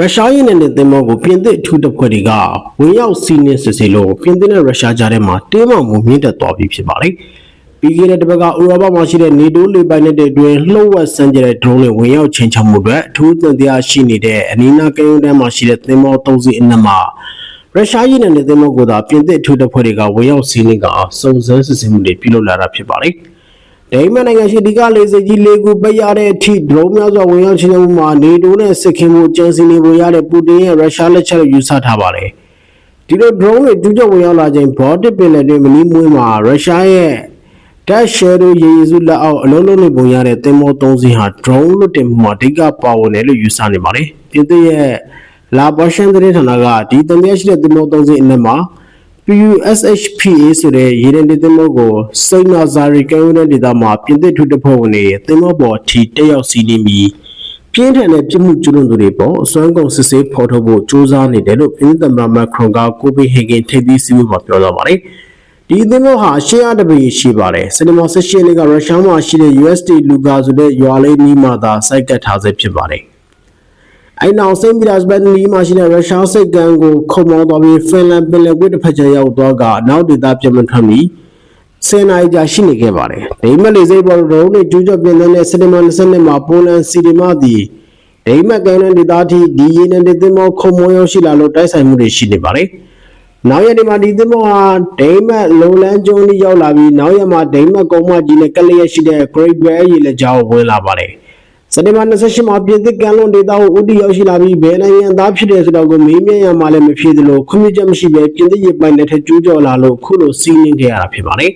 ရုရှားရဲ့နေတဲ့သင်္ဘောကိုပြင်သစ်အထူးတပ်ဖွဲ့တွေကဝင်ရောက်စီးနင်းစစ်ဆေးလို့ပြင်သစ်နဲ့ရုရှားကြားထဲမှာတင်းမာမှုမြင့်တက်သွားပြီဖြစ်ပါတယ်။ပြီးခဲ့တဲ့တစ်ပတ်ကဥရောပမှာရှိတဲ့နေတိုးလေပိုင်နယ်တွေအတွင်းလှုပ်ဝက်ဆန်းကျတဲ့ drone တွေဝင်ရောက်ချိန်ချမှုအတွက်အထူးသံတရားရှိနေတဲ့အနီးနားကမ်းရိုးတန်းမှာရှိတဲ့သင်္ဘော၃စီးအနက်မှာရုရှားရဲ့နေတဲ့သင်္ဘောကိုသာပြင်သစ်အထူးတပ်ဖွဲ့တွေကဝင်ရောက်စီးနင်းကစုံစမ်းစစ်ဆေးမှုတွေပြုလုပ်လာတာဖြစ်ပါတယ်။ ဒိန်းမတ်နိုင်ငံရှိဒီကလေးစစ်ကြီးလေးခုပိတ်ရတဲ့အထိဒရုန်းများစွာဝင်ရောက်ခြင်းမှုမှာနေတိုးနဲ့စစ်ခင်းမှုကြံစည်နေပေါ်ရတဲ့ပူတင်ရဲ့ရုရှားလက်ချက်လို့ယူဆထားပါတယ်။ဒီလိုဒရုန်းတွေကျူးကျော်ဝင်ရောက်လာခြင်းဘော်တစ်ပင်လယ်တွင်မနီးမွေးမှာရုရှားရဲ့တက်ရှယ်တို့ရေရည်စုလက်အောက်အလုံးလုံးနေပုံရတဲ့တင်မော၃စီးဟာဒရုန်းလွတ်တင်မှုမှာအဓိကပါဝင်တယ်လို့ယူဆနေပါတယ်။ပြင်သစ်ရဲ့လာဘော်ရှန်သတင်းဌာနကဒီတန်မြရှိတဲ့တင်မော၃စီးအနက်မှာ PUSHPA ဆိုတဲ့ရေရင်တင်မောကိုစိတ်နာဇာရီကံယူတဲ့ဒေသမှာပြင်သစ်ထုတပ်ဖွဲ့ဝင်တွေတင်မောပေါ်အထိတက်ရောက်စီးနင်းပြီးပြင်းထန်တဲ့ပြစ်မှုကျူးလွန်သူတွေပေါ်အစွမ်းကုန်စစ်ဆေးဖော်ထုတ်ဖို့ကြိုးစားနေတယ်လို့ပြင်သစ်သမ္မတမက်ခရွန်ကကိုပင်ဟေဂင်ထိပ်သီးစည်းဝေးမှာပြောသွားပါတယ်။ဒီတင်မောဟာရှေ့ရတပီရှိပါတယ်။စနေမော၁၈နှစ်ကရုရှားမှာရှိတဲ့ USD လူကာဆိုတဲ့ရွာလေးနီးမှာသာစိုက်ကတ်ထားဆဲဖြစ်ပါတယ်။ အဲ့နောက်စိန့်ပီတာစဘတ်နီမှာရှိတဲ့ရုရှားစိတ်ကမ်းကိုခုံမောသွားပြီးဖင်လန်ပင်လယ်ကွေ့တစ်ဖက်ကျရောက်သွားကနောက်ဒေသပြန်မထွက်မီစင်နိုင်ကြာရှိနေခဲ့ပါတယ်။ဒိမတ်လေစိတ်ပေါ်ရုံးနဲ့ကျူးကျော်ပြင်တဲ့စက်တင်ဘာ20မှာပိုလန်စီဒီမာသည်ဒိမတ်ကမ်းတဲ့ဒေသထိဒီရေနဲ့ဒေသမောခုံမောရောက်ရှိလာလို့တိုက်ဆိုင်မှုတွေရှိနေပါတယ်။နောက်ရက်ဒီမှာဒီသင်္ဘောဟာဒိမတ်လိုလန်းကျွန်းကြီးရောက်လာပြီးနောက်ရက်မှာဒိမတ်ကုန်းမကြီးနဲ့ကလျက်ရှိတဲ့ Great Bear ရေလက်ကြားကိုဝင်လာပါတယ်။ စက်တင်ဘာ28မှာပြည်သစ်ကန်လွန်ဒေတာကိုဥတီရောက်ရှိလာပြီးဘယ်နိုင်ငံသားဖြစ်တယ်ဆိုတော့ကိုမေးမြန်းရမှလည်းမဖြစ်သလိုခွင့်ပြုချက်မရှိဘဲပြည်သစ်ရေပိုင်လက်ထက်ကျူးကျော်လာလို့ခုလိုစီးနင်းခဲ့ရတာဖြစ်ပါတယ်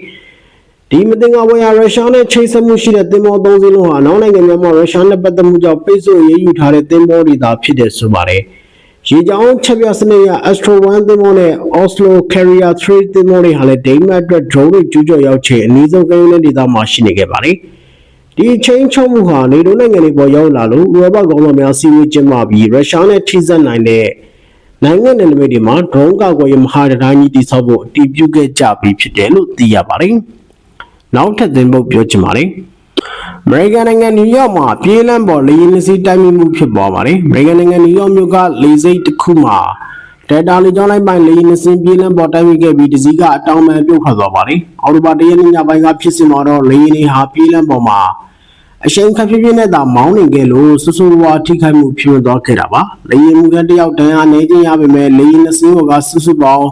။ဒီမတင်ကဝယ်ရရုရှားနဲ့ချိတ်ဆက်မှုရှိတဲ့တင်မောသုံးစင်းလုံးဟာနောက်နိုင်ငံများမှာရုရှားနဲ့ပတ်သက်မှုကြောင့်ပိတ်ဆို့ရေးယူထားတဲ့တင်မောတွေသာဖြစ်တယ်ဆိုပါတယ်။ရေကြောင်းချက်ပြစနစ်ရ Astro 1တင်မောနဲ့ Oslo Carrier 3တင်မောတွေဟာလည်းဒိန်းမတ်အတွက် drone တွေကျူးကျော်ရောက်ချိန်အနည်းဆုံးကမ်းရိုးတန်းဒေသမှာရှိနေခဲ့ပါတယ်။ ဒီချင်းချုံမှုဟာနေတိုးနိုင်ငံတွေပေါ်ရောက်လာလို့ဥရောပကောင်ဆောင်များစီဝေးကျင်းပပြီးရုရှားနဲ့ထိစပ်နိုင်တဲ့နိုင်ငံနယ်နိမိတ်တွေမှာဒရုန်းကာကွယ်ရေးမဟာတံတိုင်းကြီးတည်ဆောက်ဖို့အတည်ပြုခဲ့ကြပြီးဖြစ်တယ်လို့သိရပါတယ်။နောက်ထပ်သင်ပုတ်ပြောချင်ပါတယ်။အမေရိကန်နိုင်ငံနယူးယောက်မှာပြေးလန်းပေါ်လေယာဉ်နှစ်စီးတိုက်မိမှုဖြစ်ပေါ်ပါတယ်။အမေရိကန်နိုင်ငံနယူးယောက်မြို့ကလေဆိပ်တစ်ခုမှာ ဒေတာလေကြောင်းလိုက်ပိုင်းလေယာဉ်နှစ်စင်းပြေးလန်းပေါ်တိုက်မိခဲ့ပြီးတစ်စီးကအတောင်ပံပြုတ်ခတ်သွားပါတယ်။အော်တိုဘာတရက်နေ့ညပိုင်းကဖြစ်စဉ်မှာတော့လေယာဉ်တွေဟာပြေးလန်းပေါ်မှာအရှိန်ခပ်ဖြည်းဖြည်းနဲ့သာမောင်းနေခဲ့လို့စဆူဝါထိခိုက်မှုဖြစ်သွားခဲ့တာပါ။လေယာဉ်မှုကတယောက်တန်းအားနေခြင်းရပေမဲ့လေယာဉ်နှစ်စင်းကစုစုပေါင်း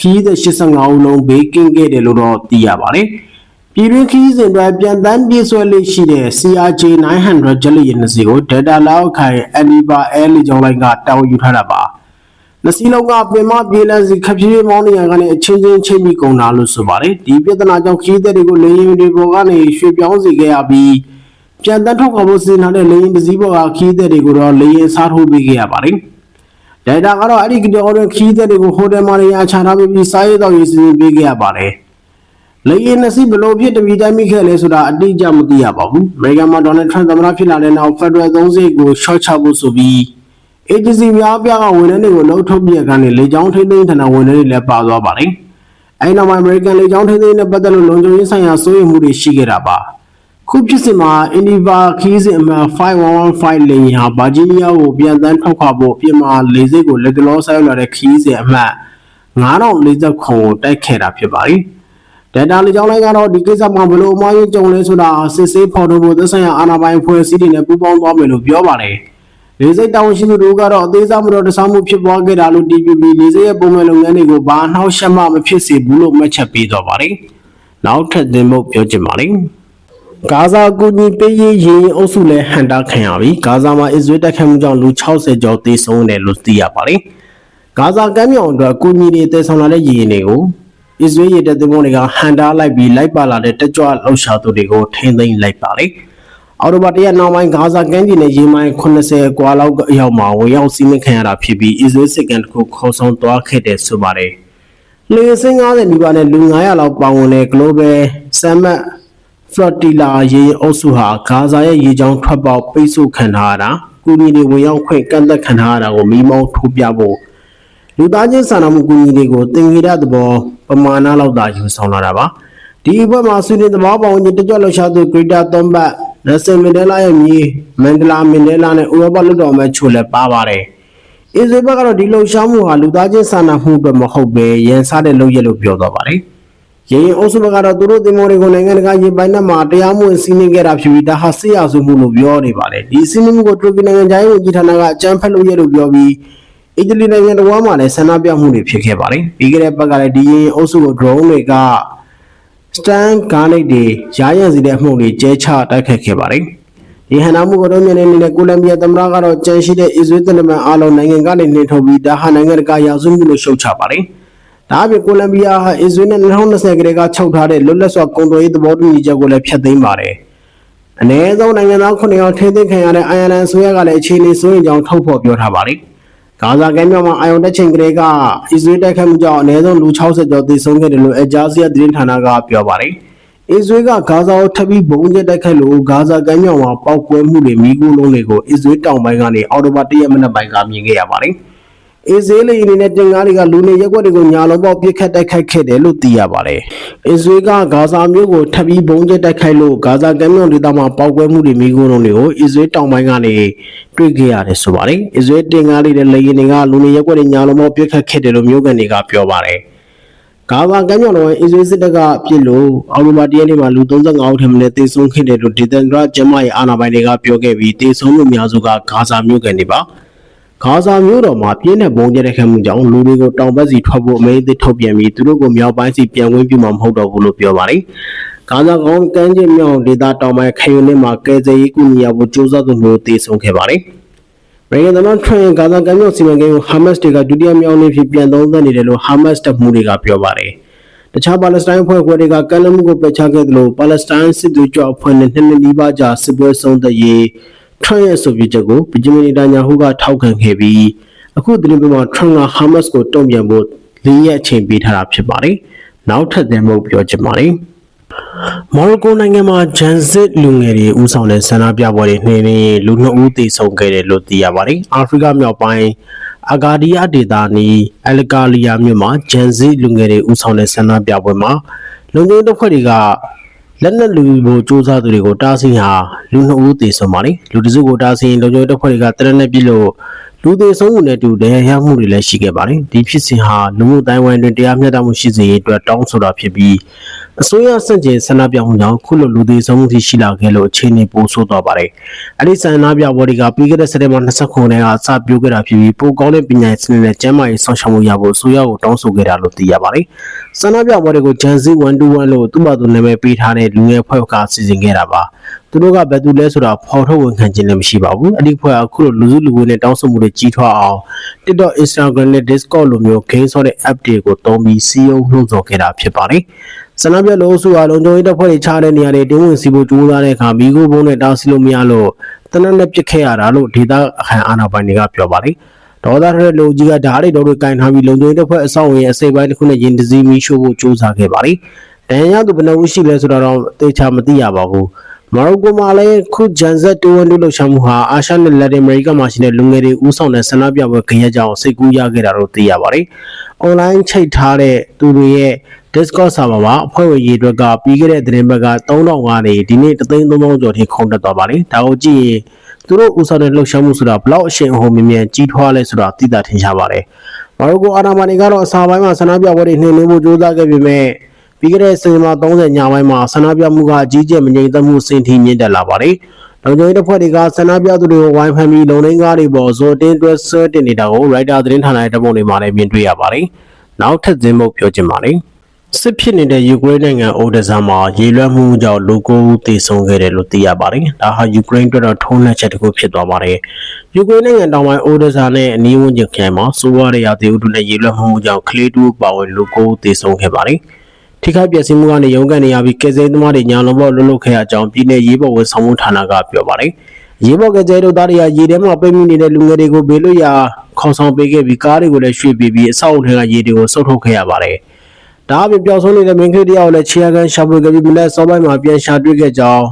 ခီးတဲ့85ဦးလုံးဘေးကင်းခဲ့တယ်လို့တော့သိရပါတယ်။ပြည်တွင်းခီးစဉ်အတွက်ပြန်တန်းပြေးဆွဲလေးရှိတဲ့ CRJ 900ဂျက်လေယာဉ်နှစ်စီးကို Delta လောက်ခိုင် Aniva Air လေကြောင်းလိုင်းကတာဝန်ယူထားတာပါ။ နှစ်စီးလုံးကပင်မပြေးလန်းစီခပ်ဖြည်းဖြည်းမောင်းနေရကနေအချင်းချင်းချိန်ပြီးကုန်တာလို့ဆိုပါတယ်။ဒီပြဿနာကြောင့်ခီးတဲ့တွေကိုလေယာဉ်တွေပေါ်ကနေရွှေ့ပြောင်းစေခဲ့ရပြီးပြန်တန်းထုတ်ခေါ်ဖို့စီစဉ်ထားတဲ့လေယာဉ်တစ်စီးပေါ်ကခီးတဲ့တွေကိုတော့လေယာဉ်စားထိုးပေးခဲ့ရပါတယ်။ဒိုင်တာကတော့အဲ့ဒီကြော်တဲ့ခီးတဲ့တွေကိုဟိုတယ်မှာနေရာချထားပြီးစားရေးတော့ရေးစီစဉ်ပေးခဲ့ရပါတယ်။လေယာဉ်နှစ်စီးဘလို့ဖြစ်တပီတိုင်းမိခဲ့လဲဆိုတာအတိအကျမသိရပါဘူး။အမေရိကန်မှာဒေါ်နယ်ထရန့်သမ္မတဖြစ်လာတဲ့နောက်ဖက်ဒရယ်သုံးစိတ်ကိုရှော့ချဖို့ဆိုပြီး အေဂျင်စီများပြားကဝန်ထမ်းတွေကိုလှုပ်ထုတ်ပြကနေလေကြောင်းထိန်းသိမ်းဌာနဝန်ထမ်းတွေလည်းပါသွားပါတယ်။အဲဒီနောက်မှာအမေရိကန်လေကြောင်းထိန်းသိမ်းနဲ့ပတ်သက်လို့လုံခြုံရေးဆိုင်ရာစိုးရိမ်မှုတွေရှိခဲ့တာပါ။ခုဖြစ်စဉ်မှာအင်ဒီဗာခီးစဉ်အမှတ်5115လေယာဉ်ဟာဗာဂျီးနီးယားကိုပြန်တန်းထုတ်ခွာဖို့ပြင်မာလေဆိပ်ကိုလက်တလောဆိုင်လာတဲ့ခီးစဉ်အမှတ်9049ကိုတိုက်ခဲ့တာဖြစ်ပါတယ်။ဒက်တာလေကြောင်းလိုင်းကတော့ဒီကိစ္စမှာဘယ်လိုအမှားယွင်းကြုံလဲဆိုတာစစ်ဆေးဖော်ထုတ်ဖို့သက်ဆိုင်ရာအာဏာပိုင်အဖွဲ့အစည်းတွေနဲ့ပူးပေါင်းသွားမယ်လို့ပြောပါတယ်။ လေဆိပ်တာဝန်ရှိသူတို့ကတော့အသေးစားမတော်တဆမှုဖြစ်ပွားခဲ့တာလို့တီးပြပြီးလေဆိပ်ရဲ့ပုံမှန်လုပ်ငန်းတွေကိုဘာအနှောက်အယှက်မှမဖြစ်စေဘူးလို့မှတ်ချက်ပေးသွားပါတယ်။နောက်ထပ်သင်ဖို့ပြောချင်ပါတယ်။ဂါဇာကူညီပေးရေးရင်အုပ်စုလည်းဟန်တာခံရပြီးဂါဇာမှာအစ္စရေးတိုက်ခိုက်မှုကြောင့်လူ60ကျော်သေဆုံးတယ်လို့သိရပါတယ်။ဂါဇာကမ်းမြောင်အတွက်ကူညီတွေတည်ဆောင်လာတဲ့ရည်တွေကိုအစ္စရေးရေတပ်သင်္ဘောတွေကဟန်တာလိုက်ပြီးလိုက်ပါလာတဲ့တက်ကြွလှုပ်ရှားသူတွေကိုထိန်းသိမ်းလိုက်ပါတယ်။ အော်တိုဘာတရက်နောက်ပိုင်းဂါဇာကမ်းခြေနဲ့ရေမိုင်80ကွာလောက်အရောက်မှာဝင်ရောက်စီးနင်းခံရတာဖြစ်ပြီးအစ္စရေးစစ်ကန်တစ်ခုခေါ်ဆောင်သွားခဲ့တယ်ဆိုပါတယ်။လေစင်း90နီးပါးနဲ့လူ900လောက်ပါဝင်တဲ့ Global Summit Flotilla ရေရင်အုပ်စုဟာဂါဇာရဲ့ရေကြောင်းထွက်ပေါက်ပိတ်ဆို့ခံထားရတာကုညီတွေဝင်ရောက်ခွင့်ကန့်သက်ခံထားရတာကိုမိမောင်းထိုးပြဖို့လူသားချင်းစာနာမှုကူညီတွေကိုတင်ကြတဲ့သဘောပမာဏလောက်သာယူဆောင်လာတာပါဒီအပွဲမှာဆွေးနွေးသဘောပေါင်းကြီးတကြွလှရှာသူ Greta Thunberg နက်ဆင်မန်ဒဲလာရဲ့မြေမန်ဒလာမန်ဒဲလာနဲ့ဥရောပလွှတ်တော်အမတ်ချို့လည်းပါပါတယ်အစ္စရေးဘက်ကတော့ဒီလှုပ်ရှားမှုဟာလူသားချင်းစာနာမှုအတွက်မဟုတ်ပဲရန်စားတဲ့လုပ်ရက်လို့ပြောသွားပါတယ်။ရေရင်အုပ်စုဘက်ကတော့သူတို့တင်မောတွေကိုနိုင်ငံတကာရေပိုင်နက်မှာတရားမဝင်စီးနင်းခဲ့တာဖြစ်ပြီးဒါဟာစစ်ရဆူမှုလို့ပြောနေပါတယ်။ဒီစီးနင်းမှုကိုတူရကီနိုင်ငံသားရေးဝန်ကြီးဌာနကအကြမ်းဖက်လုပ်ရက်လို့ပြောပြီးအီတလီနိုင်ငံတော်မှာလည်းဆန္ဒပြမှုတွေဖြစ်ခဲ့ပါတယ်။ပြီးခဲ့တဲ့ဘက်ကလည်းဒီရေရင်အုပ်စုကို drone တွေက စတန်ကားလိုက်တွေရာရန်စီတဲ့အမှုတွေကျဲချတိုက်ခတ်ခဲ့ပါတယ်။ဒီဟန်နာမှုကတော့မြန်နေနေတဲ့ကိုလံဘီယာသမ္မတကတော့ကြန့်ရှိတဲ့အစ္စရေးတနမန်အားလုံးနိုင်ငံကနေနှင်ထုတ်ပြီးဒါဟာနိုင်ငံတကာရာဇဝတ်မှုလို့ရှုတ်ချပါတယ်။ဒါအပြင်ကိုလံဘီယာဟာအစ္စရေးနဲ့2020ကတည်းကချုပ်ထားတဲ့လွတ်လပ်စွာကုန်သွယ်ရေးသဘောတူညီချက်ကိုလည်းဖျက်သိမ်းပါတယ်။အနည်းဆုံးနိုင်ငံသား9ယောက်ထိသိမ်းခံရတဲ့အိုင်ယာလန်ဆိုရကလည်းအခြေအနေဆိုရင်ကြောင်းထုတ်ဖော်ပြောထားပါတယ်။ ဂါဇာကမ်းမြောင်မှာအာယုန်တက်ချိန်ကလေးကအစ္စရေးတိုက်ခတ်မှုကြောင့်အနည်းဆုံးလူ60ကျော်သေဆုံးခဲ့တယ်လို့အဂျာစီယာသတင်းဌာနကပြောပါတယ်။အစ္စရေးကဂါဇာကိုထပ်ပြီးဘုံကျက်တိုက်ခတ်လို့ဂါဇာကမ်းမြောင်မှာပောက်ကွဲမှုတွေမိကူလုံးတွေကိုအစ္စရေးတောင်ပိုင်းကနေအော်တိုဘာ၁ရက်မနက်ပိုင်းကမြင်ခဲ့ရပါတယ်။ အစ္စရေးလေယာဉ်တွေနဲ့တင်ကားတွေကလူနေရက်ွက်တွေကိုညာလုံးပေါက်ပစ်ခတ်တိုက်ခိုက်ခဲ့တယ်လို့သိရပါတယ်။အစ္စရေးကဂါဇာမြို့ကိုထပ်ပြီးဘုံကျက်တိုက်ခိုက်လို့ဂါဇာကမ်းမြောင်ဒေသမှာပောက်ကွဲမှုတွေမိကူလုံးတွေကိုအစ္စရေးတောင်ပိုင်းကနေတွေ့ခဲ့ရတယ်ဆိုပါတယ်။အစ္စရေးတင်ကားလေးတဲ့လေယာဉ်တွေကလူနေရက်ွက်တွေညာလုံးပေါက်ပစ်ခတ်ခဲ့တယ်လို့မြို့ကန်တွေကပြောပါတယ်။ဂါဇာကမ်းမြောင်တော်အစ္စရေးစစ်တပ်ကပြစ်လို့အော်တိုဘာတရက်နေ့မှာလူ35ဦးထက်မနည်းသေဆုံးခဲ့တယ်လို့ဒေသန္တရကျန်းမာရေးအာဏာပိုင်တွေကပြောခဲ့ပြီးသေဆုံးမှုအများစုကဂါဇာမြို့ကန်တွေပါ ဂါဇာမြို့တော်မှာပြင်းတဲ့ပုံကျတဲ့ခတ်မှုကြောင့်လူတွေကိုတောင်ဘက်စီထွက်ဖို့အမိန့်အသစ်ထုတ်ပြန်ပြီးသူတို့ကိုမြောက်ပိုင်းစီပြန်ဝင်ပြမှာမဟုတ်တော့ဘူးလို့ပြောပါတယ်ဂါဇာကောင်ကမ်းခြေမြောင်ဒေသတောင်ပိုင်းခရိုင်မှာကယ်ဆယ်ရေးကူညီရဖို့ကြိုးစားသူမျိုးသေဆုံးခဲ့ပါတယ်နိုင်ငံသားထရန်ဂါဇာကမ်းမြောင်စီမံကိန်းကိုဟာမတ်စ်တွေကဒုတိယမြောက်နေ့ဖြစ်ပြန်သုံးသပ်နေတယ်လို့ဟာမတ်စ်တပ်မှူးတွေကပြောပါတယ်။တခြားပါလက်စတိုင်းအဖွဲ့အစည်းတွေကကမ်းလှမ်းမှုကိုပယ်ချခဲ့တယ်လို့ပါလက်စတိုင်းစစ်သွေးကြွအဖွဲ့နဲ့နှစ်နှစ်နီးပါးကြာစစ်ပွဲဆုံးသက်ရေး ထရန်ရဲ့ဆိုဗီချက်ကိုဗဂျမီနီတန်ညာဟူကထောက်ခံခဲ့ပြီးအခုသတင်းပေါ်မှာထရန်ကဟာမတ်စ်ကိုတုံ့ပြန်ဖို့လေးရက်အချိန်ပေးထားတာဖြစ်ပါတယ်။နောက်ထပ်သတင်းမှုပြောချင်ပါတယ်။မော်ရိုကိုနိုင်ငံမှာဂျန်စစ်လူငယ်တွေဦးဆောင်တဲ့ဆန္ဒပြပွဲတွေနှင်းနေလူနှစ်ဦးသေဆုံးခဲ့တယ်လို့သိရပါတယ်။အာဖရိကမြောက်ပိုင်းအဂါဒီယာဒေသနီးအလကာလီယာမြို့မှာဂျန်စစ်လူငယ်တွေဦးဆောင်တဲ့ဆန္ဒပြပွဲမှာလုံခြုံရေးတပ်ဖွဲ့တွေက လက်နက်လူကိုစူးစမ်းသူတွေကိုတားဆီးဟာလူနှစ်ဦးသေဆုံးပါတယ်။လူတစုကိုတားဆီးရင်လုံခြုံရေးတပ်ဖွဲ့တွေကတရက်နဲ့ပြစ်လို့ လူသေးဆုံးမှုနဲ့အတူတရားရမှုတွေလည်းရှိခဲ့ပါတယ်။ဒီဖြစ်စဉ်ဟာလူမှုတိုင်းဝိုင်းတွင်တရားမျှတမှုရှိစေရေးအတွက်တောင်းဆိုတာဖြစ်ပြီးအစိုးရစန့်ကျင်ဆန္ဒပြမှုကြောင့်ခုလိုလူသေးဆုံးမှုထိရှိလာခဲ့လို့အခြေအနေပိုဆိုးသွားပါတယ်။အဲဒီဆန္ဒပြပွဲတွေကပြီးခဲ့တဲ့စက်တင်ဘာ29ရက်နေ့ကစပြုခဲ့တာဖြစ်ပြီးပိုကောင်းတဲ့ပညာရေးစနစ်နဲ့ကျန်းမာရေးဆောင်ရှောက်မှုရဖို့အစိုးရကိုတောင်းဆိုခဲ့တာလို့သိရပါတယ်။ဆန္ဒပြပွဲတွေကိုဂျန်စီ121လို့သူ့ဘာသူနာမည်ပေးထားတဲ့လူငယ်ဖွဲ့ကစီစဉ်ခဲ့တာပါ။ သူတို့ကဘယ်သူလဲဆိုတာဖော်ထုတ်ဝန်ခံခြင်းလည်းမရှိပါဘူး။အဲ့ဒီဖွဲ့ကအခုလိုလူစုလူဝေးနဲ့တောင်းဆိုမှုတွေကြီးထွားအောင် TikTok, Instagram နဲ့ Discord လိုမျိုး game ဆော့တဲ့ app တွေကိုသုံးပြီးစီးရုံးနှိုးဆော်ခဲ့တာဖြစ်ပါတယ်။ဆန္ဒပြလို့စုအားလုံးကြုံရေးတပ်ဖွဲ့တွေချတဲ့နေရာတွေတင်းဝင်စီဖို့ကြိုးစားတဲ့အခါမိခိုးဘုံနဲ့တားဆီးလို့မရလို့တနက်နဲ့ပစ်ခဲ့ရတာလို့ဒေသခံအာဏာပိုင်တွေကပြောပါတယ်။ဒေါသထတဲ့လူကြီးကဓာတ်တွေတော့တွေကင်ထားပြီးလုံခြုံရေးတပ်ဖွဲ့အဆောက်အအုံရဲ့အစိပ်ပိုင်းတစ်ခုနဲ့ရင်တစည်းမီးရှို့ဖို့ကြိုးစားခဲ့ပါတယ်။ဒဏ်ရာရသူဘယ်နှဦးရှိလဲဆိုတာတော့သေချာမသိရပါဘူး။ မော်ရိုကိုမှာလည်းခုဂျန်ဇက်တူဝန်တူလှုပ်ရှားမှုဟာအာရှနဲ့လက်တင်အမေရိကမှာရှိတဲ့လူငယ်တွေဦးဆောင်တဲ့ဆန္ဒပြပွဲခရက်ကြောင်စိတ်ကူးရခဲ့တာလို့သိရပါတယ်။ online ချိတ်ထားတဲ့သူတွေရဲ့ Discord server မှာအဖွဲ့ဝင်ရေးအတွက်ကပြီးခဲ့တဲ့သတင်းပတ်က3000ကနေဒီနေ့33000ကျော်ထိခုန်တက်သွားပါတယ်။ဒါကိုကြည့်ရင်သူတို့ဦးဆောင်တဲ့လှုပ်ရှားမှုဆိုတာဘလောက်အရှင်အဟုန်မြင်မြန်ကြီးထွားလဲဆိုတာသိတာထင်ရှားပါတယ်။မော်ရိုကိုအာနာမန်တွေကတော့အစာပိုင်းမှာဆန္ဒပြပွဲတွေနှိမ်နင်းဖို့ကြိုးစားခဲ့ပေမဲ့ ပြီးခဲ့တဲ့စင်ကာ30ညပိုင်းမှာဆန္ဒပြမှုကအကြီးကျယ်မငြိမ်သက်မှုစင်ထိမြင့်တက်လာပါတယ်။လုံခြုံရေးတပ်ဖွဲ့တွေကဆန္ဒပြသူတွေကိုဝိုင်းဖမ်းပြီးလုံနှင်းကားတွေပေါ်ဇိုတင်းတွဲဆွဲတင်နေတာကို Writer သတင်းဌာနရဲ့တပ်ပုံတွေမှာလည်းမြင်တွေ့ရပါတယ်။နောက်ထပ်သတင်းမှုပြောချင်ပါတယ်။စစ်ဖြစ်နေတဲ့ယူကရိန်းနိုင်ငံအိုဒဇာမှာရေလွှမ်းမှုကြောင့်လူကိုယ်သေဆုံးခဲ့တယ်လို့သိရပါတယ်။ဒါဟာယူကရိန်းအတွက်တော့ထုံးနှက်ချက်တစ်ခုဖြစ်သွားပါတယ်။ယူကရိန်းနိုင်ငံတောင်ပိုင်းအိုဒဇာနဲ့အနီးဝန်းကျင်ခရိုင်မှာစိုးရတဲ့ရာသီဥတုနဲ့ရေလွှမ်းမှုကြောင့်ကလေးတူပါဝင်လူကိုယ်သေဆုံးခဲ့ပါတယ်။ ထိခိုက်ပျက်စီးမှုကနေရုန်းကန်နေရပြီးကယ်ဆယ်သမားတွေညာလုံးပေါက်လွတ်လွတ်ခဲ့ရကြောင်းပြည်내ရေးပေါ်ဝန်ဆောင်မှုဌာနကပြောပါတယ်။ရေးပေါ်ကယ်ဆယ်တို့သားတွေကရေထဲမှာပိတ်မိနေတဲ့လူငယ်တွေကိုဘေးလွတ်ရာခေါ်ဆောင်ပေးခဲ့ပြီးကားတွေကိုလည်းရွှေ့ပေးပြီးအဆောက်အဦထဲကရေတွေကိုစုပ်ထုတ်ခဲ့ရပါတယ်။ဒါအပြင်ပျောက်ဆုံးနေတဲ့မင်းကလေးတယောက်လည်းခြေရကန်ရှာဖွေခဲ့ပြီးမနက်စောပိုင်းမှာပြန်ရှာတွေ့ခဲ့ကြောင်း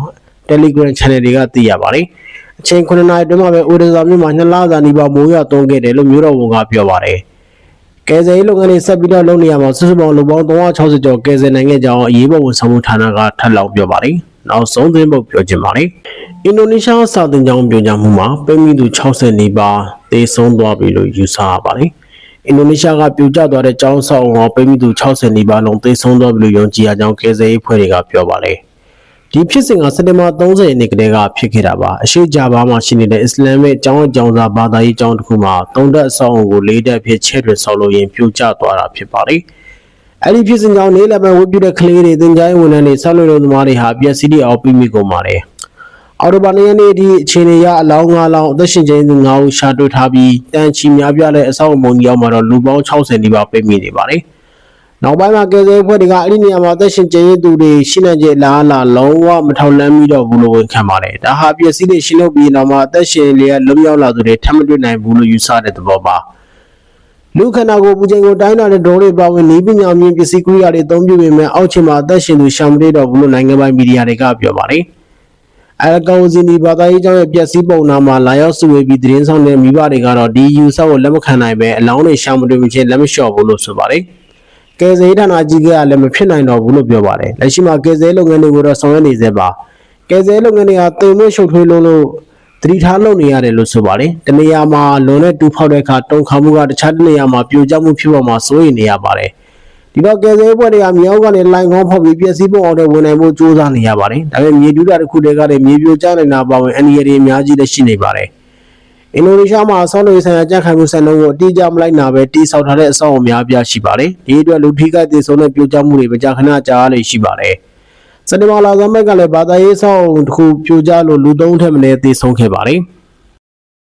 Telegram Channel တွေကသိရပါတယ်။အချိန်9နာရီအတွင်းမှာပဲအိုဒဇာမြို့မှာနှစ်လစာနီးပါးမိုးရွာသွန်းခဲ့တယ်လို့မြို့တော်ဝန်ကပြောပါတယ်။ ကယ်ဆယ်ရေးလုပ်ငန်းတွေဆက်ပြီးတော့လုပ်နေရမှာစုစုပေါင်းလူပေါင်း360ကျော်ကယ်ဆယ်နိုင်ခဲ့ကြောင်းအရေးပေါ်ဝန်ဆောင်မှုဌာနကထပ်လောင်းပြောပါတယ်။နောက်ဆုံးသတင်းပုတ်ပြောချင်ပါတယ်အင်ဒိုနီးရှားစာတင်ကြောင်းပြောကြားမှုမှာပိမိသူ60နီးပါးသေဆုံးသွားပြီလို့ယူဆရပါတယ်အင်ဒိုနီးရှားကပြိုကျသွားတဲ့ကျောင်းဆောက်အောင်ပိမိသူ60နီးပါးလုံးသေဆုံးသွားပြီလို့ယုံကြည်ရကြောင်းကယ်ဆယ်ရေးဖွဲ့တွေကပြောပါတယ် ဒီဖြစ်စဉ်ကစက်တင်ဘာ30ရက်နေ့ကတည်းကဖြစ်ခဲ့တာပါအရှိကြဘာမှာရှိနေတဲ့အစ္စလာမစ်ကျောင်းအကြောင်းသားဘာသာရေးကျောင်းတစ်ခုမှာတုံတက်အဆောက်အုံကိုလေးတက်ဖြစ်ချဲ့တွင်ဆောက်လို့ရင်ပြိုကျသွားတာဖြစ်ပါတယ်အဲ့ဒီဖြစ်စဉ်ကြောင့်နေလည်းပဲဝတ်ပြုတဲ့ကလေးတွေတင်ကြိုင်းဝန်ထမ်းတွေဆောက်လုပ်လုပ်သမားတွေဟာပျက်စီးတွေအောင်ပြီးမိကုန်ပါတယ်အော်တိုဘာနေ့ရက်နေ့ဒီအခြေအနေရအလောင်း9လောင်းအသက်ရှင်ကျင်းသူ9ဦးရှာတွေ့ထားပြီးတန်ချီများပြတဲ့အဆောက်အုံကြီးအောင်မှာတော့လူပေါင်း60နီးပါးပိတ်မိနေပါတယ်။ နောက်ပိုင်းမှာကယ်ဆယ်ရေးဖွဲ့တွေကအဲ့ဒီနေရာမှာအသက်ရှင်ကျင်းသူတွေရှင်းနေကြလားလားလုံးဝမထောက်လန်းပြီးတော့ဘူးလို့ဝန်ခံပါတယ်။ဒါဟာပျက်စီးတွေရှင်းလုပ်ပြီးနောက်မှာအသက်ရှင်လျက်လွတ်မြောက်လာသူတွေထပ်မတွေ့နိုင်ဘူးလို့ယူဆတဲ့သဘောပါ။လူခန္ဓာကိုယ်ပူချိန်ကိုတိုင်းတာတဲ့ဒိုးတွေပါဝင်နေပညာမြင့်ပစ္စည်းကိရိယာတွေအသုံးပြုပေမဲ့အောက်ခြေမှာအသက်ရှင်သူရှာမတွေ့တော့ဘူးလို့နိုင်ငံပိုင်မီဒီယာတွေကပြောပါတယ်။အဲကောင်စီနီဘာသာရေးကျောင်းရဲ့ပျက်စီးပုံနာမှာလာရောက်စုဝေးပြီးသတင်းဆောင်တဲ့မိဘတွေကတော့ဒီယူဆကိုလက်မခံနိုင်ပဲအလောင်းတွေရှာမတွေ့မချင်းလက်မလျှော့ဘူးလို့ဆိုပါတယ်။ ကယ်ဆယ်ရေးဌာနကြီးကလည်းမဖြစ်နိုင်တော့ဘူးလို့ပြောပါတယ်။လက်ရှိမှာကယ်ဆယ်ရေးလုပ်ငန်းတွေကိုတော့ဆောင်ရွက်နေသေးပါ။ကယ်ဆယ်ရေးလုပ်ငန်းတွေကတိမ်မွေ့ရှုပ်ထွေးလုံးလို့သတိထားလုပ်နေရတယ်လို့ဆိုပါတယ်။တနေရာမှာလွန်တဲ့တူဖောက်တဲ့အခါတုံခါမှုကတခြားတနေရာမှာပြိုကျမှုဖြစ်ပေါ်မှာစိုးရိမ်နေရပါတယ်။ဒီတော့ကယ်ဆယ်ရေးဘွဲတွေကမြေအောက်ကနေလိုင်ကောင်းဖောက်ပြီးပြည့်စည်ပုံအောင်တဲ့ဝင်နိုင်မှုစူးစမ်းနေရပါတယ်။ဒါပေမဲ့မြေတူးတာတစ်ခုတည်းကလည်းမြေပြိုကျနေတာပါဝင်အန်ဒီရတွေအများကြီးလည်းရှိနေပါတယ်။ အင်ဒိုနီးရှားမှာဆောင်းလို့ဆိုင်ရာကြက်ခိုင်မှုစံနှုန်းကိုအတိအကျမလိုက်နာပဲတိစောက်ထားတဲ့အဆောက်အအုံများပြားရှိပါတယ်။ဒီအတွက်လူထိခိုက်ဒေဆုံးတဲ့ပြိုကျမှုတွေမကြာခဏကြာရလေရှိပါတယ်။စက်တင်ဘာလဆန်းဘက်ကလည်းဘာသာရေးဆောက်အုံတစ်ခုပြိုကျလို့လူသုံးထက်မနည်းသေဆုံးခဲ့ပါတယ်။